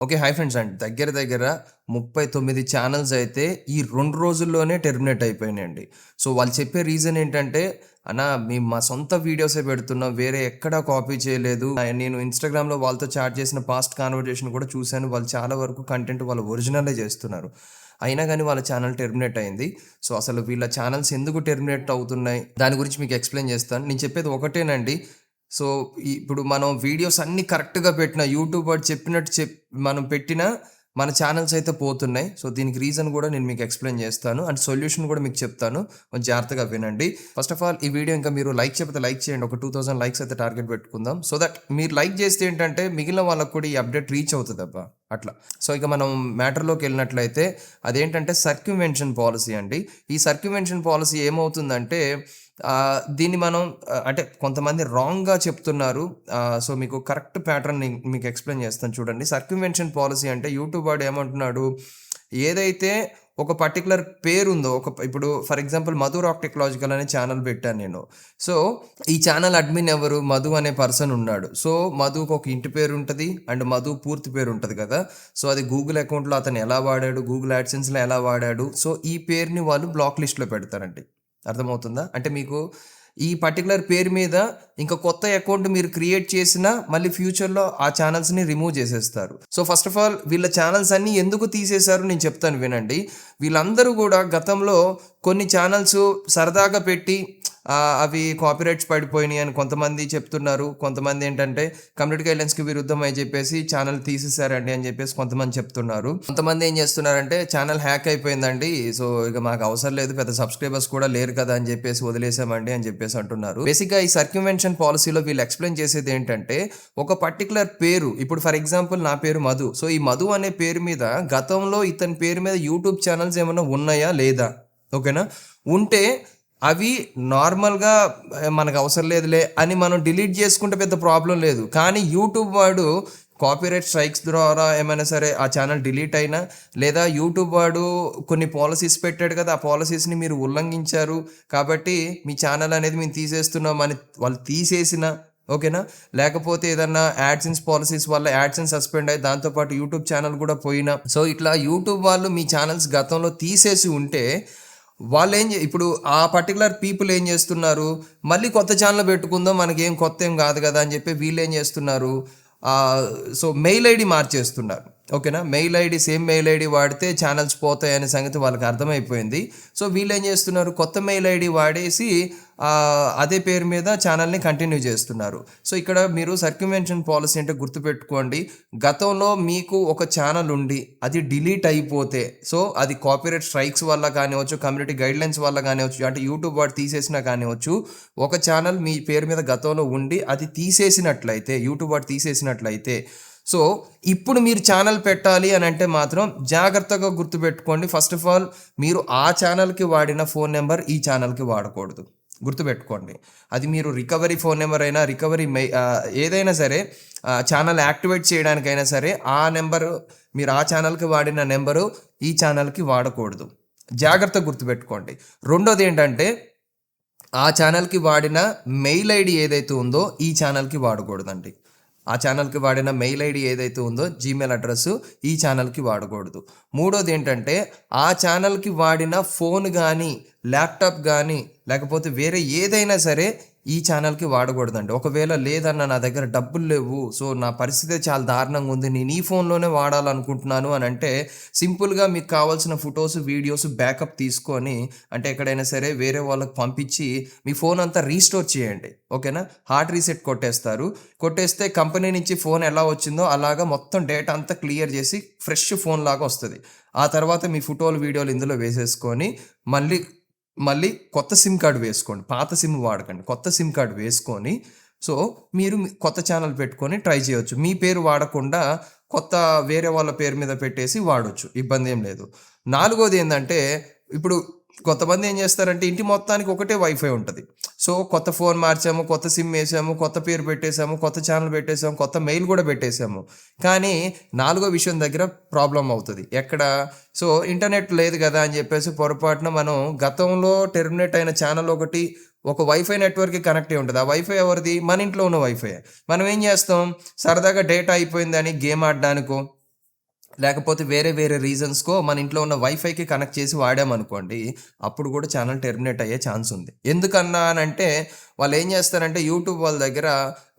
Okay. Hi friends అండి. దగ్గర దగ్గర ముప్పై తొమ్మిది ఛానల్స్ అయితే ఈ రెండు రోజుల్లోనే టెర్మినేట్ అయిపోయినాయండి. సో, వాళ్ళు చెప్పే రీజన్ ఏంటంటే, "అన్నా మేము మా సొంత వీడియోసే పెడుతున్నాం. వేరే ఎక్కడా కాపీ చేయలేదు. నేను ఇన్‌స్టాగ్రామ్‌లో వాళ్ళతో చాట్ చేసిన పాస్ట్ కాన్వర్జేషన్ కూడా చూశాను వాళ్ళు చాలా వరకు కంటెంట్ వాళ్ళు ఒరిజినలే చేస్తున్నారు. అయినా కానీ వాళ్ళ ఛానల్ టెర్మినేట్ అయింది. సో, అసలు వీళ్ళ ఛానల్స్ ఎందుకు టెర్మినేట్ అవుతున్నాయి? దాని గురించి మీకు ఎక్స్‌ప్లెయిన్ చేస్తాను. నేను చెప్పేది ఒకటేనండి. సో, ఇప్పుడు మనం వీడియోస్ అన్నీ కరెక్ట్‌గా పెట్టిన యూట్యూబ్ వాడు చెప్పినట్టు చెప్ మనం పెట్టిన మన ఛానల్స్ అయితే పోతున్నాయి. సో, దీనికి రీజన్ కూడా నేను మీకు ఎక్స్‌ప్లెయిన్ చేస్తాను. అండ్ సొల్యూషన్ కూడా మీకు చెప్తాను. కొంచెం జాగ్రత్తగా వినండి. ఫస్ట్ ఆఫ్ ఆల్ ఈ వీడియో ఇంకా మీరు లైక్ చెప్పితే లైక్ చేయండి. ఒక 2000 లైక్స్ అయితే టార్గెట్ పెట్టుకుందాం. సో దట్ మీరు లైక్ చేస్తే ఏంటంటే మిగిలిన వాళ్ళకి కూడా ఈ అప్డేట్ రీచ్ అవుతదబ్బా! అట్లా. సో, ఇక మనం మ్యాటర్‌లోకి వెళ్ళినట్లయితే అదేంటంటే సర్క్యువెన్షన్ పాలసీ అండి. ఈ సర్క్యువెన్షన్ పాలసీ ఏమవుతుందంటే దీన్ని మనం అంటే కొంతమంది రాంగ్‌గా చెప్తున్నారు. సో, మీకు కరెక్ట్ ప్యాటర్న్ మీకు ఎక్స్‌ప్లెయిన్ చేస్తాను చూడండి. సర్క్యువెన్షన్ పాలసీ అంటే యూట్యూబ్ వాడు ఏమంటున్నాడు, ఏదైతే ఒక పర్టిక్యులర్ పేరుందో ఒక ఇప్పుడు for example 'Madhu rock technological' అనే ఛానల్ పెట్టాను నేను. సో, ఈ ఛానల్ అడ్మిన్ ఎవరు? మధు అనే పర్సన్ ఉన్నాడు. సో, మధుకు ఒక ఇంటి పేరు ఉంటుంది అండ్ మధు పూర్తి పేరు ఉంటుంది కదా! సో, అది గూగుల్ అకౌంట్‌లో అతను ఎలా వాడాడు? గూగుల్ యాడ్‌సెన్స్‌లో ఎలా వాడాడు? సో, ఈ పేరుని వాళ్ళు బ్లాక్ లిస్ట్‌లో పెడతారండి. అర్థమవుతుందా? అంటే మీకు ఈ పర్టికులర్ పేరు మీద ఇంకా కొత్త అకౌంట్ మీరు క్రియేట్ చేసినా మళ్ళీ ఫ్యూచర్‌లో ఆ ఛానల్స్ని రిమూవ్ చేసేస్తారు. సో, ఫస్ట్ ఆఫ్ ఆల్ వీళ్ళ ఛానల్స్ అన్నీ ఎందుకు తీసేశారు నేను చెప్తాను వినండి. వీళ్ళందరూ కూడా గతంలో కొన్ని ఛానల్స్ సరదాగా పెట్టి అవి కాపీరైట్స్ పడిపోయినాయి అని కొంతమంది చెప్తున్నారు. కొంతమంది ఏంటంటే కమ్యూనిటీ గైడ్‌లైన్స్‌కి విరుద్ధం అని చెప్పేసి ఛానల్ తీసేసారండి అని చెప్పేసి కొంతమంది చెప్తున్నారు. కొంతమంది ఏం చేస్తున్నారంటే ఛానల్ హ్యాక్ అయిపోయిందండి. సో, ఇక మాకు అవసరం లేదు. పెద్ద సబ్‌స్క్రైబర్స్ కూడా లేరు కదా! అని చెప్పేసి వదిలేసామండి అని చెప్పేసి అంటున్నారు. బేసిక్‌గా ఈ సర్క్యువెన్షన్ పాలసీలో వీళ్ళు ఎక్స్‌ప్లెయిన్ చేసేది ఏంటంటే ఒక పర్టికులర్ పేరు ఇప్పుడు ఫర్ ఎగ్జాంపుల్ నా పేరు మధు. సో, ఈ మధు అనే పేరు మీద గతంలో ఇతని పేరు మీద యూట్యూబ్ ఛానల్స్ ఏమైనా ఉన్నాయా? లేదా? ఓకేనా? ఉంటే అవి నార్మల్‌గా మనకు అవసరం లేదులే అని మనం డిలీట్ చేసుకుంటే పెద్ద ప్రాబ్లం లేదు. కానీ యూట్యూబ్ వాడు కాపీరైట్ స్ట్రైక్స్ ద్వారా ఏమైనా సరే ఆ ఛానల్ డిలీట్ అయినా లేదా యూట్యూబ్ వాడు కొన్ని పాలసీస్ పెట్టాడు కదా! ఆ పాలసీస్ని మీరు ఉల్లంఘించారు. కాబట్టి మీ ఛానల్ అనేది మేము తీసేస్తున్నాం అని వాళ్ళు తీసేసిన ఓకేనా? లేకపోతే ఏదన్నా యాడ్‌సెన్స్ పాలసీస్ వల్ల యాడ్‌సెన్స్ సస్పెండ్ అయ్యి దాంతోపాటు యూట్యూబ్ ఛానల్ కూడా పోయినా సో, ఇట్లా యూట్యూబ్ వాళ్ళు మీ ఛానల్స్ గతంలో తీసేసి ఉంటే వాళ్ళు ఏం ఇప్పుడు ఆ పర్టికులర్ పీపుల్ ఏం చేస్తున్నారు, మళ్ళీ కొత్త ఛానల్ పెట్టుకుందాం మనకేం కొత్తేం కాదు కదా! అని చెప్పి వీళ్ళు ఏం చేస్తున్నారు సో, మెయిల్ ఐడి మార్చేస్తున్నారు. ఓకేనా? Mail ID same mail ID వాడితే ఛానల్స్ పోతాయనే సంగతి వాళ్ళకి అర్థమైపోయింది. సో, వీళ్ళు ఏం చేస్తున్నారు కొత్త మెయిల్ ఐడి వాడేసి అదే పేరు మీద ఛానల్ని కంటిన్యూ చేస్తున్నారు. సో, ఇక్కడ మీరు సర్క్యుమెన్షన్ పాలసీ అంటే గుర్తుపెట్టుకోండి. గతంలో మీకు ఒక ఛానల్ ఉండి అది డిలీట్ అయిపోతే సో, అది కాపీరైట్ స్ట్రైక్స్ వల్ల కానివ్వచ్చు, కమ్యూనిటీ గైడ్‌లైన్స్ వల్ల కానివచ్చు అంటే యూట్యూబ్ వాడు తీసేసినా కానివ్వచ్చు, ఒక ఛానల్ మీ పేరు మీద గతంలో ఉండి అది తీసేసినట్లయితే యూట్యూబ్ వాడు తీసేసినట్లయితే సో, ఇప్పుడు మీరు ఛానల్ పెట్టాలి అని అంటే మాత్రం జాగ్రత్తగా గుర్తుపెట్టుకోండి. ఫస్ట్ ఆఫ్ ఆల్ మీరు ఆ ఛానల్కి వాడిన ఫోన్ నెంబర్ ఈ ఛానల్కి వాడకూడదు. గుర్తుపెట్టుకోండి. అది మీరు రికవరీ ఫోన్ నెంబర్ అయినా రికవరీ మెయి ఏదైనా సరే ఛానల్ యాక్టివేట్ చేయడానికైనా సరే ఆ నెంబరు మీరు ఆ ఛానల్కి వాడిన నెంబరు ఈ ఛానల్కి వాడకూడదు. జాగ్రత్త గుర్తుపెట్టుకోండి. రెండోది ఏంటంటే ఆ ఛానల్కి వాడిన మెయిల్ ఐడి ఏదైతే ఉందో ఈ ఛానల్కి వాడకూడదండి. ఆ ఛానల్కి వాడిన మెయిల్ ఐడి ఏదైతే ఉందో జీమెయిల్ అడ్రస్ ఈ ఛానల్కి వాడకూడదు. మూడోది ఏంటంటే ఆ ఛానల్కి వాడిన ఫోన్ కానీ ల్యాప్‌టాప్ కానీ లేకపోతే వేరే ఏదైనా సరే ఈ ఛానల్కి వాడకూడదండి. ఒకవేళ లేదన్న నా దగ్గర డబ్బులు లేవు. సో, నా పరిస్థితి చాలా దారుణంగా ఉంది. నేను ఈ ఫోన్‌లోనే వాడాలనుకుంటున్నాను అని అంటే సింపుల్‌గా మీకు కావాల్సిన ఫొటోస్ వీడియోస్ బ్యాకప్ తీసుకొని అంటే ఎక్కడైనా సరే వేరే వాళ్ళకి పంపించి మీ ఫోన్ అంతా రీస్టోర్ చేయండి. ఓకేనా? హార్డ్ రీసెట్ కొట్టేస్తారు. కొట్టేస్తే కంపెనీ నుంచి ఫోన్ ఎలా వచ్చిందో అలాగా మొత్తం డేటా అంతా క్లియర్ చేసి ఫ్రెష్ ఫోన్ లాగా వస్తుంది ఆ తర్వాత మీ ఫోటోలు, వీడియోలు ఇందులో వేసేసుకొని మళ్ళీ మళ్ళీ కొత్త సిమ్ కార్డ్ వేసుకోండి. పాత సిమ్ వాడకండి. కొత్త సిమ్ కార్డ్ వేసుకొని సో, మీరు కొత్త ఛానల్ పెట్టుకొని ట్రై చేయొచ్చు. మీ పేరు వాడకుండా కొత్త వేరే వాళ్ళ పేరు మీద పెట్టేసి వాడొచ్చు. ఏం లేదు. నాలుగోది ఏంటంటే ఇప్పుడు కొంతమంది ఏం చేస్తారంటే ఇంటి మొత్తానికి ఒకటే వైఫై ఉంటుంది సో, కొత్త ఫోన్ మార్చాము, కొత్త సిమ్ వేసాము కొత్త పేరు పెట్టేశాము కొత్త ఛానల్ పెట్టేసాము, కొత్త మెయిల్ కూడా పెట్టేసాము. కానీ నాలుగో విషయం దగ్గర ప్రాబ్లమ్ అవుతుంది ఎక్కడ? సో, ఇంటర్నెట్ లేదు కదా! అని చెప్పేసి పొరపాటున మనం గతంలో టెర్మినేట్ అయిన ఛానల్ ఒకటి ఒక వైఫై నెట్వర్క్‌కి కనెక్ట్ అయి ఉంటుంది ఆ వైఫై ఎవరిది? మన ఇంట్లో ఉన్న వైఫై మనం ఏం చేస్తాం? సరదాగా డేటా అయిపోయిందని గేమ్ ఆడడానికో లేకపోతే వేరే వేరే రీజన్స్‌కో మన ఇంట్లో ఉన్న వైఫైకి కనెక్ట్ చేసి వాడామనుకోండి, అప్పుడు కూడా ఛానల్ టెర్మినేట్ అయ్యే ఛాన్స్ ఉంది. ఎందుకన్నా వాళ్ళు ఏం చేస్తారంటే యూట్యూబ్ వాళ్ళ దగ్గర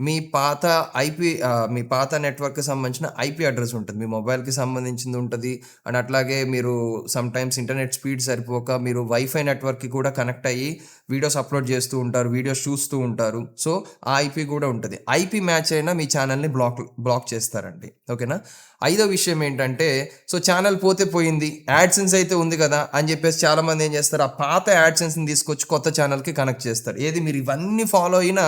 మీ పాత ఐపీ మీ పాత నెట్వర్క్‌కి సంబంధించిన ఐపీ అడ్రస్ ఉంటుంది మీ మొబైల్‌కి సంబంధించింది ఉంటుంది అండ్ అట్లాగే మీరు సమ్‌టైమ్స్ ఇంటర్నెట్ స్పీడ్ సరిపోక మీరు వైఫై నెట్వర్క్‌కి కూడా కనెక్ట్ అయ్యి వీడియోస్ అప్‌లోడ్ చేస్తూ ఉంటారు. వీడియోస్ చూస్తూ ఉంటారు. సో, ఆ ఐపీ కూడా ఉంటుంది ఐపీ మ్యాచ్ అయినా మీ ఛానల్‌ని బ్లాక్ బ్లాక్ చేస్తారండి. ఓకేనా? ఐదో విషయం ఏంటంటే సో, ఛానల్ పోతే పోయింది. యాడ్సెన్స్ అయితే ఉంది కదా! అని చెప్పేసి చాలామంది ఏం చేస్తారు ఆ పాత యాడ్సెన్స్‌ని తీసుకొచ్చి కొత్త ఛానల్‌కి కనెక్ట్ చేస్తారు. ఏది మీరు ఇవన్నీ ఫాలో అయినా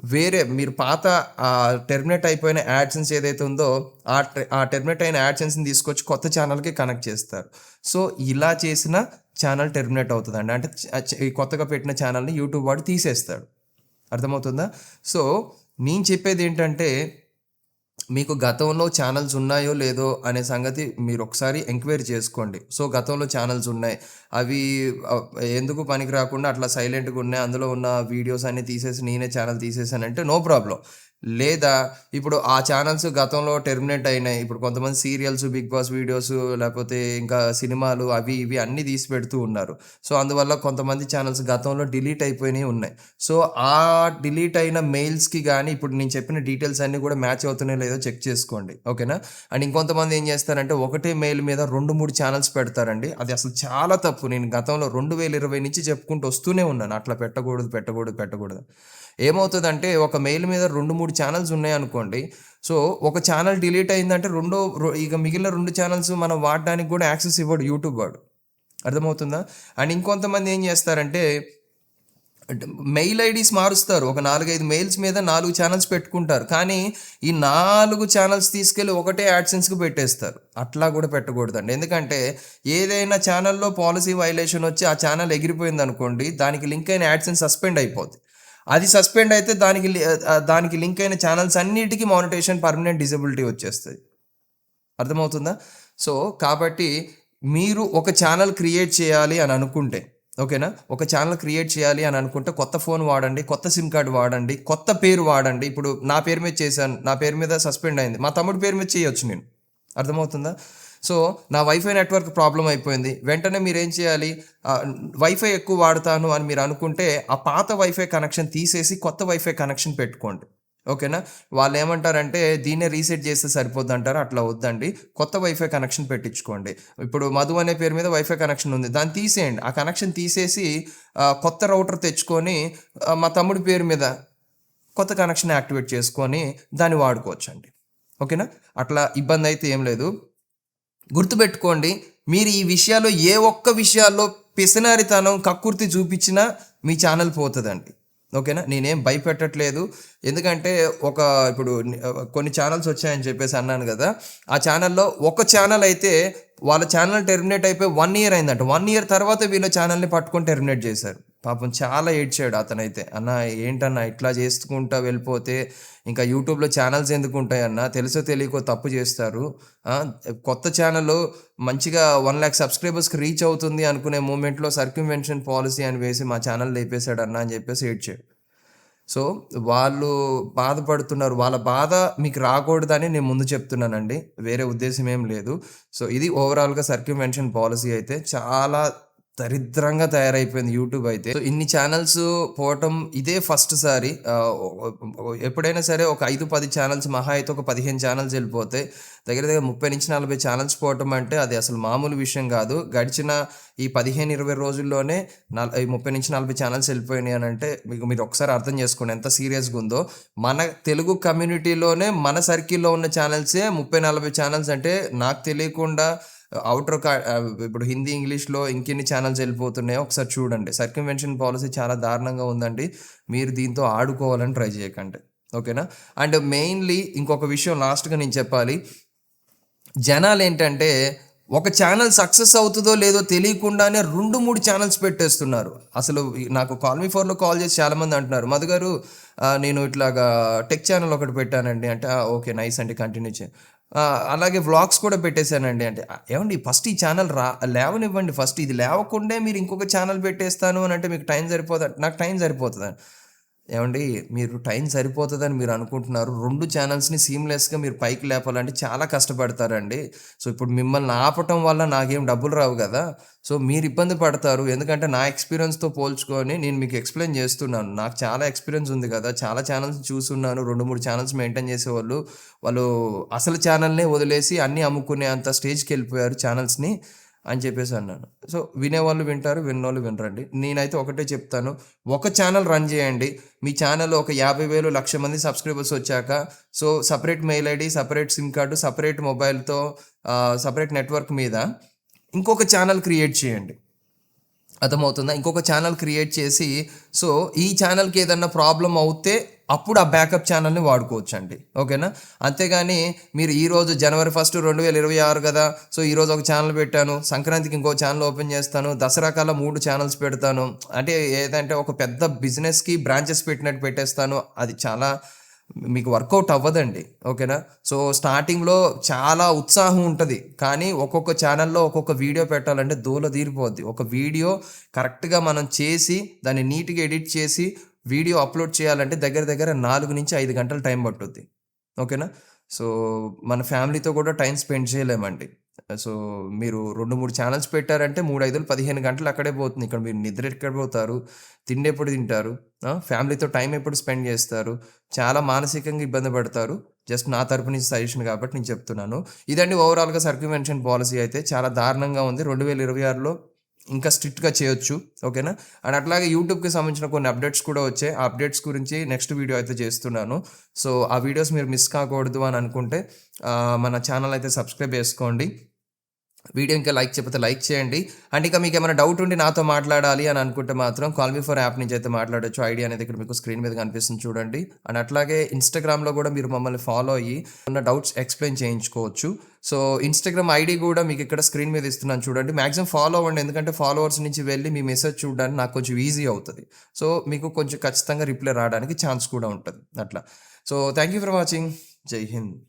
వేరే మీరు పాత టెర్మినేట్ అయిపోయిన యాడ్సెన్స్ ఏదైతే ఉందో ఆ టె ఆ టెర్మినేట్ అయిన యాడ్సెన్స్‌ని తీసుకొచ్చి కొత్త ఛానల్‌కి కనెక్ట్ చేస్తారు. సో, ఇలా చేసిన ఛానల్ టెర్మినేట్ అవుతుందండి అంటే కొత్తగా పెట్టిన ఛానల్‌ని యూట్యూబ్ వాడు తీసేస్తాడు. అర్థమవుతుందా? సో, నేను చెప్పేది ఏంటంటే మీకు గతంలో ఛానల్స్ ఉన్నాయో లేదో అనే సంగతి మీరు ఒకసారి ఎంక్వైరీ చేసుకోండి. సో, గతంలో ఛానల్స్ ఉన్నాయి. అవి ఎందుకు పనికి రాకుండా అట్లా సైలెంట్‌గా ఉన్నాయి. అందులో ఉన్న వీడియోస్ అన్నీ తీసేసి నేనే ఛానల్ తీసేసానంటే నో ప్రాబ్లం లేదా ఇప్పుడు ఆ ఛానల్స్ గతంలో టెర్మినేట్ అయినాయి. ఇప్పుడు కొంతమంది సీరియల్స్, 'బిగ్ బాస్' వీడియోస్ లేకపోతే ఇంకా సినిమాలు అవి ఇవి అన్నీ తీసి పెడుతూ ఉన్నారు. సో, అందువల్ల కొంతమంది ఛానల్స్ గతంలో డిలీట్ అయిపోయినాయి ఉన్నాయి. సో, ఆ డిలీట్ అయిన మెయిల్స్‌కి కానీ ఇప్పుడు నేను చెప్పిన డీటెయిల్స్ అన్నీ కూడా మ్యాచ్ అవుతున్నాయో లేదో చెక్ చేసుకోండి. ఓకేనా? అండ్ ఇంకొంతమంది ఏం చేస్తారంటే ఒకటే మెయిల్ మీద 2, 3 ఛానల్స్ పెడతారండి. అది అసలు చాలా తప్పు. నేను గతంలో 2020 నుంచి చెప్పుకుంటూ వస్తూనే ఉన్నాను. అట్లా పెట్టకూడదు, పెట్టకూడదు, పెట్టకూడదు. ఏమవుతుందంటే ఒక మెయిల్ మీద 2, 3 ఛానల్స్ ఉన్నాయనుకోండి. సో, ఒక ఛానల్ డిలీట్ అయిందంటే రెండో రొ ఇక మిగిలిన రెండు ఛానల్స్ మనం వాడడానికి కూడా యాక్సెస్ ఇవ్వడు యూట్యూబ్ వాడు. అర్థమవుతుందా? అండ్ ఇంకొంతమంది ఏం చేస్తారంటే అంటే మెయిల్ ఐడీస్ మారుస్తారు. ఒక 4, 5 మెయిల్స్ మీద నాలుగు ఛానల్స్ పెట్టుకుంటారు. కానీ ఈ నాలుగు ఛానల్స్ తీసుకెళ్ళి ఒకటే యాడ్సెన్స్‌కి పెట్టేస్తారు. అట్లా కూడా పెట్టకూడదండి. ఎందుకంటే ఏదైనా ఛానల్‌లో పాలసీ వైలేషన్ వచ్చి ఆ ఛానల్ ఎగిరిపోయింది అనుకోండి దానికి లింక్ అయిన యాడ్సెన్స్ సస్పెండ్ అయిపోద్ది. అది సస్పెండ్ అయితే దానికి దానికి లింక్ అయిన ఛానల్స్ అన్నిటికీ మానిటేషన్ పర్మనెంట్ డిజబిలిటీ వచ్చేస్తుంది అర్థమవుతుందా? సో, కాబట్టి మీరు ఒక ఛానల్ క్రియేట్ చేయాలి అని అనుకుంటే ఓకేనా? ఒక ఛానల్ క్రియేట్ చేయాలి అని అనుకుంటే కొత్త ఫోన్ వాడండి. కొత్త సిమ్ కార్డ్ వాడండి. కొత్త పేరు వాడండి. ఇప్పుడు నా పేరు మీద చేశాను. నా పేరు మీద సస్పెండ్ అయింది. మా తమ్ముడి పేరు మీద చేయొచ్చు నేను. అర్థమవుతుందా? సో, నా వైఫై నెట్వర్క్ ప్రాబ్లమ్ అయిపోయింది. వెంటనే మీరేం చేయాలి? వైఫై ఎక్కువ వాడతాను అని మీరు అనుకుంటే ఆ పాత వైఫై కనెక్షన్ తీసేసి కొత్త వైఫై కనెక్షన్ పెట్టుకోండి. ఓకేనా? వాళ్ళు ఏమంటారంటే దీన్నే రీసెట్ చేస్తే సరిపోద్ది అంటారు అట్లా వద్దండి. కొత్త వైఫై కనెక్షన్ పెట్టించుకోండి. ఇప్పుడు మధు అనే పేరు మీద వైఫై కనెక్షన్ ఉంది. దాన్ని తీసేయండి. ఆ కనెక్షన్ తీసేసి కొత్త రౌటర్ తెచ్చుకొని మా తమ్ముడి పేరు మీద కొత్త కనెక్షన్ యాక్టివేట్ చేసుకొని దాన్ని వాడుకోవచ్చండి. ఓకేనా? అట్లా ఇబ్బంది అయితే ఏం లేదు. గుర్తుపెట్టుకోండి. మీరు ఈ విషయాల్లో ఏ ఒక్క విషయాల్లో పిసినారితనం, కక్కుర్తి చూపించినా మీ ఛానల్ పోతుందండి ఓకేనా? నేనేం భయపెట్టట్లేదు. ఎందుకంటే ఒక ఇప్పుడు కొన్ని ఛానల్స్ వచ్చాయని చెప్పేసి అన్నాను కదా ఆ ఛానల్‌లో ఒక ఛానల్ అయితే వాళ్ళ ఛానల్ టెర్మినేట్ అయిపోయి వన్ ఇయర్ అయిందంట. వన్ ఇయర్ తర్వాత వీళ్ళ ఛానల్‌ని పట్టుకొని టెర్మినేట్ చేశారు. పాపం చాలా ఏడ్చాడు అతనైతే. "అన్నా ఏంటన్నా ఇట్లా చేసుకుంటా వెళ్ళిపోతే ఇంకా యూట్యూబ్‌లో ఛానల్స్ ఎందుకు ఉంటాయన్న తెలుసో తెలియకో తప్పు చేస్తారు. కొత్త ఛానల్ మంచిగా వన్ ల్యాక్ సబ్స్క్రైబర్స్‌కి రీచ్ అవుతుంది అనుకునే మూమెంట్‌లో సర్క్యుమెన్షన్ పాలసీ అని వేసి మా ఛానల్ లేపేశాడన్నా" అని చెప్పేసి ఏడ్చాడు. సో, వాళ్ళు బాధపడుతున్నారు. వాళ్ళ బాధ మీకు రాకూడదని నేను ముందు చెప్తున్నానండి. వేరే ఉద్దేశం ఏం లేదు. సో, ఇది ఓవరాల్‌గా సర్క్యుమెన్షన్ పాలసీ అయితే చాలా దరిద్రంగా తయారైపోయింది యూట్యూబ్ అయితే. సో, ఇన్ని ఛానల్స్ పోవటం ఇదే ఫస్ట్ సారి. ఎప్పుడైనా సరే ఒక 5, 10 ఛానల్స్ మహా అయితే ఒక 15 ఛానల్స్ వెళ్ళిపోతే దగ్గర దగ్గర 30-40 ఛానల్స్ పోవటం అంటే అది అసలు మామూలు విషయం కాదు గడిచిన ఈ 15, 20 రోజుల్లోనే నల ముప్పై నుంచి నలభై ఛానల్స్ వెళ్ళిపోయినాయి అనంటే మీకు మీరు ఒకసారి అర్థం చేసుకోండి ఎంత సీరియస్‌గా ఉందో. మన తెలుగు కమ్యూనిటీలోనే మన సర్కిల్‌లో ఉన్న ఛానల్సే 30, 40 ఛానల్స్ అంటే నాకు తెలియకుండా అవుటర్ ఇప్పుడు హిందీ, ఇంగ్లీష్‌లో ఇంకెన్ని ఛానల్స్ వెళ్ళిపోతున్నాయో ఒకసారి చూడండి. సర్క్యుమెన్షన్ పాలసీ చాలా దారుణంగా ఉందండి. మీరు దీంతో ఆడుకోవాలని ట్రై చేయకండి. ఓకేనా? అండ్ మెయిన్‌లీ ఇంకొక విషయం లాస్ట్‌గా నేను చెప్పాలి. జనాలు ఏంటంటే ఒక ఛానల్ సక్సెస్ అవుతుందో లేదో తెలియకుండానే 2, 3 ఛానల్స్ పెట్టేస్తున్నారు. అసలు నాకు కాల్మీ ఫోర్‌లో కాల్ చేసి చాలామంది అంటున్నారు. "మధు గారు నేను ఇట్లాగా టెక్ ఛానల్ ఒకటి పెట్టానండి" అంటే ఓకే. నైస్ అండి. కంటిన్యూ చే అలాగే వ్లాగ్స్ కూడా పెట్టేశానండి అంటే ఏమండి ఫస్ట్ ఈ ఛానల్ రా లేవనివ్వండి ఫస్ట్. ఇది లేవకుండే మీరు ఇంకొక ఛానల్ పెట్టేస్తాను అని అంటే మీకు టైం సరిపోతుంది నాకు టైం సరిపోతుంది ఏమండి మీరు టైం సరిపోతుందని మీరు అనుకుంటున్నారు. రెండు ఛానల్స్ని సీమ్‌లెస్‌గా మీరు పైకి లేపాలంటే చాలా కష్టపడతారండి. సో, ఇప్పుడు మిమ్మల్ని ఆపటం వల్ల నాకేం డబ్బులు రావు కదా సో, మీరు ఇబ్బంది పడతారు. ఎందుకంటే నా ఎక్స్‌పీరియన్స్‌తో పోల్చుకొని నేను మీకు ఎక్స్‌ప్లెయిన్ చేస్తున్నాను. నాకు చాలా ఎక్స్‌పీరియన్స్ ఉంది కదా చాలా ఛానల్స్ చూస్తున్నాను రెండు మూడు ఛానల్స్ మెయింటైన్ చేసేవాళ్ళు. వాళ్ళు అసలు ఛానల్నే వదిలేసి అన్నీ అమ్ముకునే అంత స్టేజ్కి వెళ్ళిపోయారు ఛానల్స్ని అని చెప్పేసి అన్నాను. సో, వినేవాళ్ళు వింటారు. విన్నోళ్ళు వినరండి. నేనైతే ఒకటే చెప్తాను. ఒక ఛానల్ రన్ చేయండి. మీ ఛానల్ ఒక యాభై వేలు లక్ష మంది సబ్స్క్రైబర్స్ వచ్చాక so, separate mail ID separate SIM card separate మొబైల్‌తో separate network మీద ఇంకొక ఛానల్ క్రియేట్ చేయండి. అర్థమవుతుందా? ఇంకొక ఛానల్ క్రియేట్ చేసి సో, ఈ ఛానల్కి ఏదన్నా ప్రాబ్లమ్ అవుతే అప్పుడు ఆ బ్యాకప్ ఛానెల్‌ని వాడుకోవచ్చండి. ఓకేనా? అంతేగాని మీరు ఈరోజు జనవరి ఫస్ట్ రెండు వేల ఇరవై ఆరు కదా సో, ఈరోజు ఒక ఛానల్ పెట్టాను. సంక్రాంతికి ఇంకో ఛానల్ ఓపెన్ చేస్తాను. దసరా కల్లా మూడు ఛానల్స్ పెడతాను. అంటే ఏదంటే ఒక పెద్ద బిజినెస్‌కి బ్రాంచెస్ పెట్టినట్టు పెట్టేస్తాను. అది చాలా మీకు వర్కౌట్ అవ్వదండి. ఓకేనా? సో, స్టార్టింగ్‌లో చాలా ఉత్సాహం ఉంటుంది కానీ ఒక్కొక్క ఛానల్లో ఒక్కొక్క వీడియో పెట్టాలంటే దూల తీరిపోద్ది. ఒక వీడియో కరెక్ట్‌గా మనం చేసి దాన్ని నీట్‌గా ఎడిట్ చేసి వీడియో అప్‌లోడ్ చేయాలంటే దగ్గర దగ్గర 4-5 గంటలు టైం పట్టుద్ది. ఓకేనా? సో, మన ఫ్యామిలీతో కూడా టైం స్పెండ్ చేయలేమండి. సో, మీరు రెండు మూడు ఛానల్స్ పెట్టారంటే 3, 5, 15 గంటలు అక్కడే పోతుంది. ఇక్కడ మీరు నిద్ర ఎక్కడ పోతారు? తిండి ఎప్పుడు తింటారు? ఫ్యామిలీతో టైం ఎప్పుడు స్పెండ్ చేస్తారు? చాలా మానసికంగా ఇబ్బంది పడతారు. జస్ట్ నా తరపు నుంచి సజెషన్ కాబట్టి నేను చెప్తున్నాను. ఇదండి ఓవరాల్‌గా సర్క్యుమెన్షన్ పాలసీ అయితే చాలా దారుణంగా ఉంది. 2026లో ఇంకా స్ట్రిక్ట్‌గా చేయొచ్చు. ఓకేనా? అండ్ అట్లాగే యూట్యూబ్‌కి సంబంధించిన కొన్ని అప్డేట్స్ కూడా వచ్చాయి. ఆ అప్డేట్స్ గురించి నెక్స్ట్ వీడియో అయితే చేస్తున్నాను. సో, ఆ వీడియోస్ మీరు మిస్ కాకూడదు అని అనుకుంటే మన ఛానల్ అయితే సబ్స్క్రైబ్ చేసుకోండి. వీడియో ఇంకా లైక్ చెప్పితే లైక్ చేయండి. అండ్ ఇంకా ఏమైనా డౌట్ ఉండి నాతో మాట్లాడాలి అని అనుకుంటే మాత్రం కాల్ మీ ఫర్ యాప్ నుంచి అయితే మాట్లాడచ్చు ఐడియా అనేది ఇక్కడ మీకు స్క్రీన్ మీద కనిపిస్తుంది చూడండి. అండ్ అట్లాగే ఇన్‌స్టాగ్రామ్‌లో కూడా మీరు మమ్మల్ని ఫాలో అయ్యి ఉన్న డౌట్స్ ఎక్స్‌ప్లెయిన్ చేయించుకోవచ్చు. సో, ఇన్‌స్టాగ్రామ్ ఐడి కూడా మీకు ఇక్కడ స్క్రీన్ మీద ఇస్తున్నాను చూడండి. మాక్సిమం ఫాలో అవ్వండి. ఎందుకంటే ఫాలోవర్స్ నుంచి వెళ్ళి మీ మెసేజ్ చూడడానికి నాకు కొంచెం ఈజీ అవుతుంది సో, మీకు కొంచెం ఖచ్చితంగా రిప్లై రావడానికి ఛాన్స్ కూడా ఉంటుంది అట్లా. So, thank you for watching. Jai Hind.